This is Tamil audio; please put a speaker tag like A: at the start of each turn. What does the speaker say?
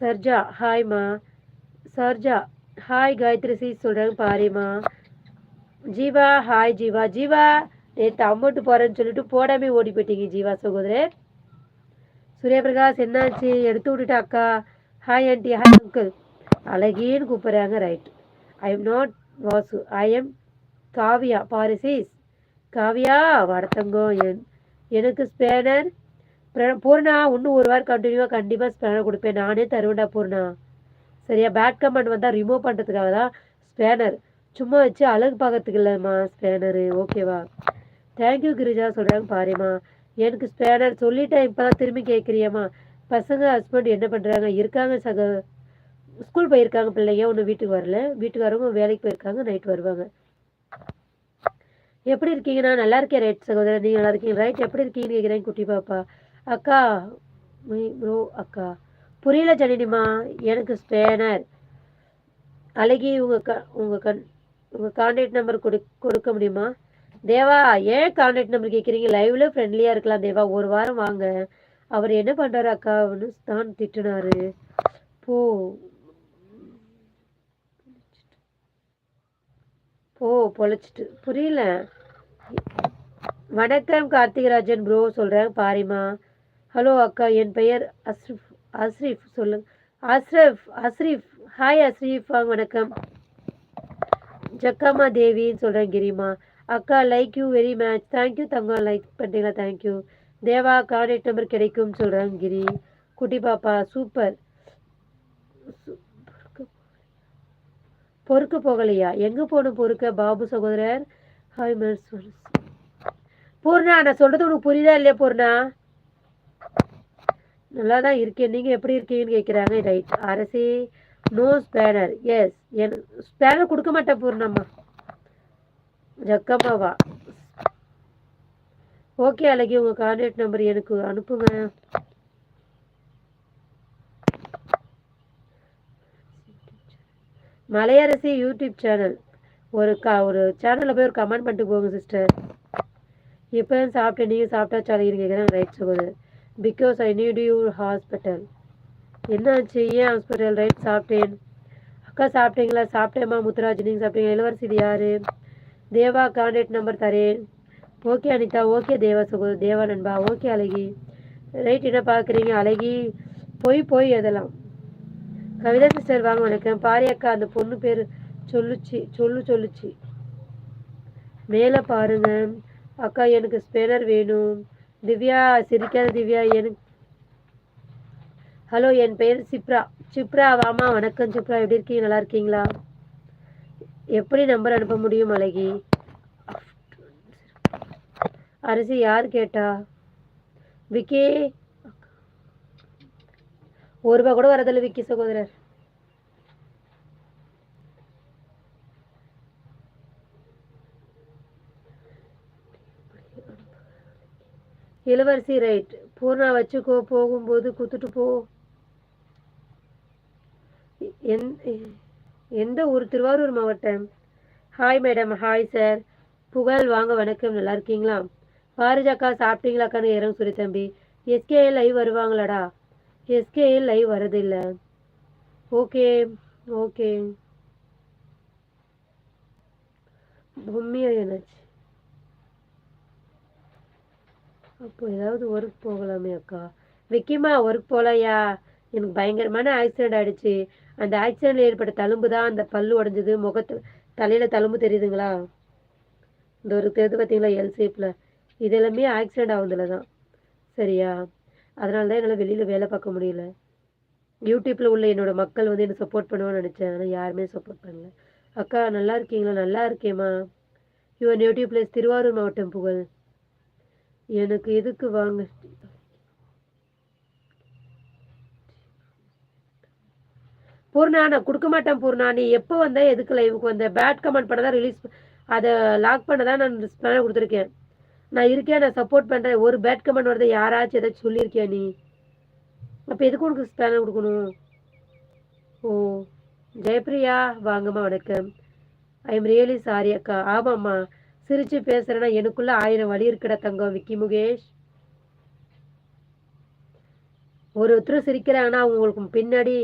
A: சர்ஜா ஹாய்மா சர்ஜா ஹாய் காயத்ரி சீ சொல்கிறாங்க பாரிம்மா ஜீவா ஹாய் ஜீவா. ஜீவா நேற்று அமௌண்ட்டு போகிறேன்னு சொல்லிட்டு போடாமே ஓடி போயிட்டீங்க ஜீவா சகோதரர் சூரியபிரகாஷ் என்னாச்சு? எடுத்து விட்டுட்டா அக்கா. ஹாய் ஆண்டி ஹாய் அங்கிள் அழகின்னு கூப்பிட்றாங்க right I am not Vasu. I am Kavya. பாரிசீஸ் Kavya வடத்தங்கம் என் எனக்கு ஸ்பேனர் பூர்ணா இன்னும் ஒரு வாரம் கண்டினியூவாக கண்டிப்பாக ஸ்பேனர் கொடுப்பேன். நானே தருவேன்டா பூர்ணா. சரியா? பேட் கமெண்ட் வந்தால் ரிமூவ் பண்ணுறதுக்காக தான் ஸ்பேனர் சும்மா வச்சு அழகு பார்க்கறதுக்கு இல்லைம்மா ஸ்பேனரு ஓகேவா தேங்க்யூ கிரிஜா சொல்கிறாங்க பாரும்மா. எனக்கு ஸ்பேனர் சொல்லிட்டேன் இப்போ தான் திரும்பி கேட்குறியம்மா. பசங்க ஹஸ்பண்ட் என்ன பண்ணுறாங்க இருக்காங்க சக ஸ்கூல் போயிருக்காங்க பிள்ளைங்க. ஒன்றும் வீட்டுக்கு வரல. வீட்டுக்காரவங்க வேலைக்கு போயிருக்காங்க. நைட் வருவாங்க. எப்படி இருக்கீங்கண்ணா? நல்லா இருக்கேன் ரைட் சகோதரர்? நீங்கள் நல்லா இருக்கீங்க ரைட் எப்படி இருக்கீங்கன்னு கேட்குறேன் குட்டி பாப்பா. அக்கா ப்ரோ அக்கா. புரியல ஜனனிமா எனக்கு ஸ்பேனர். அழகி உங்கள் க உங்கள் கண் உங்கள் கான்டாக்ட் நம்பர் கொடு கொடுக்க முடியுமா? தேவா ஏன் கான்டாக்ட் நம்பர் கேட்குறீங்க லைவ்ல ஃப்ரெண்ட்லியாக இருக்கலாம் தேவா. ஒரு வாரம் வாங்க. அவர் என்ன பண்ணுறாரு அக்கான்னு தான் திட்டுனாரு. போ. போ பொழைச்சிட்டு. புரியல. வணக்கம் கார்த்திகராஜன் ப்ரோ சொல்கிறேன் பாரிமா. ஹலோ அக்கா என் பெயர் அஸ்ரிஃப் அஸ்ரிஃப் சொல்லுங்க. அஸ்ரஃப் அஸ்ரிஃப் ஹாய் அஸ்ரீஃப் வணக்கம். ஜக்கம்மா தேவின்னு சொல்கிறேன் கிரிமா அக்கா like you very much thank you Thangam. Like பண்ணுறீங்களா thank you Deva contact number கிடைக்கும்னு சொல்கிறாங்க கிரி. குட்டி பாப்பா சூப்பர் பொறுக்க போகலையா? எங்கே போகணும் பொறுக்க பாபு சகோதரர்? ஹாய் மிஸ் பூர்ணா நான் சொல்கிறது உனக்கு புரியுதா இல்லையா பூர்ணா நல்லா தான் இருக்கேன் நீங்கள் எப்படி இருக்கீங்கன்னு கேட்குறாங்க right Arasi no spanner yes என் ஸ்பேனர் கொடுக்க மாட்டேன் பூர்ணம்மா ஜக்கம்மாவா? ஓகே அழகி உங்கள் கான்டாக்ட் நம்பர் எனக்கு அனுப்புங்க. மலையரசி யூடியூப் சேனல் ஒரு க ஒரு சேனலில் போய் ஒரு கமெண்ட் பண்ணிட்டு போங்க சிஸ்டர் இப்போ சாப்பிட்டேன். நீங்கள் சாப்பிட்டா சாலைன்னு கேட்குறேன் ரைட் சகோதரர் because I need your hospital என்னாச்சு ஏன் ஹாஸ்பிட்டல் ரைட் சாப்பிட்டேன். அக்கா சாப்பிட்டீங்களா? சாப்பிட்டேம்மா முத்துராஜ். நீங்கள் சாப்பிட்டீங்க இளவரசி இது தேவா கான்டாக்ட் நம்பர் தரேன். ஓகே அனிதா. ஓகே தேவா சுகு தேவா நண்பா. ஓகே அழகி. ரைட் என்ன பார்க்குறீங்க? அழகி. போய் போய் அதெல்லாம் கவிதா சிஸ்டர் வாங்க வணக்கம். பாரி அக்கா அந்த பொண்ணு பேர் சொல்லுச்சு சொல்லு சொல்லுச்சு. மேலே பாருங்க. அக்கா எனக்கு ஸ்பேனர் வேணும். திவ்யா சிரிக்காத திவ்யா எனக்கு ஹலோ என் பெயர் சிப்ரா. சிப்ரா வாமா வணக்கம் சிப்ரா. எப்படி இருக்கீங்க? நல்லா இருக்கீங்களா? எப்படி நம்பர் அனுப்ப முடியும் அழகி? அரிசி யார் கேட்டா? விக்கி? ஒரு ரூபா கூட வரதில்லை விக்கி சகோதரர். இளவரசி ரைட். பூர்ணா வச்சுக்கோ போகும்போது குத்துட்டு போ. எந்- எந்த ஊர்? திருவாரூர் மாவட்டம். ஹாய் மேடம் ஹாய் சார் புகழ் வாங்க வணக்கம். நல்லா இருக்கீங்களா? பாரிஜாக்கா சாப்பிட்டீங்களாக்கான்னு இறங்க சொல்லி தம்பி. எஸ்கே லைவ் வருவாங்களாடா? எஸ்கே லைவ் வரதில்ல. Okay okay. பொம்மியா என்னாச்சு? அப்போ ஏதாவது ஒர்க் போகலாமே அக்கா. விக்கிமா ஒர்க் போகலையா எனக்கு பயங்கரமான ஆக்சிடெண்ட் ஆயிடுச்சு. அந்த ஆக்சிடெண்ட்டில் ஏற்பட்ட தழும்பு தான் அந்த பல்லு உடஞ்சது. முகத்து தலையில தழும்பு தெரியுதுங்களா? இந்த ஒரு தெரியுது பார்த்தீங்களா எல் ஷேப்பில் இது எல்லாமே ஆக்சிடெண்ட் ஆகுதுல தான். சரியா? அதனால தான் என்னால் வெளியில் வேலை பார்க்க முடியல. யூடியூப்பில் உள்ள என்னோட மக்கள் வந்து என்னை சப்போர்ட் பண்ணுவான்னு நினச்சேன். ஆனால் யாருமே சப்போர்ட் பண்ணல. அக்கா நல்லா இருக்கீங்களா? நல்லா இருக்கேம்மா. யுவர் நேட்டிவ் பிளேஸ் திருவாரூர் மாவட்டம் புகழ். எனக்கு எதுக்கு வாங்க? பூர்ணா நான் கொடுக்க மாட்டேன் பூர்ணா. நீ எப்போ வந்த எதுக்கு லைவுக்கு வந்த? பேட் கமெண்ட் பண்ண தான் ரிலீஸ் அதை லாக் பண்ண தான் நான் ஸ்பேனர் கொடுத்துருக்கேன். நான் இருக்கேன் நான் சப்போர்ட் பண்ணுறேன் ஒரு பேட் கமெண்ட் வரதை யாராச்சும் ஏதாச்சும் சொல்லியிருக்கியா நீ? அப்போ எதுக்கு உனக்கு ஸ்பேனர் கொடுக்கணும்? ஓ ஜெயப்ரியா வாங்கம்மா வணக்கம். ஐ எம் ரியலி சாரி அக்கா. ஆமாம்மா. சிரிச்சு பேசுறேன்னா எனக்குள்ள ஆயிரம் வழி இருக்குடா தங்கம் விக்கி முகேஷ். ஒருத்தர் சிரிக்கிறாங்கன்னா அவங்களுக்கு பின்னாடி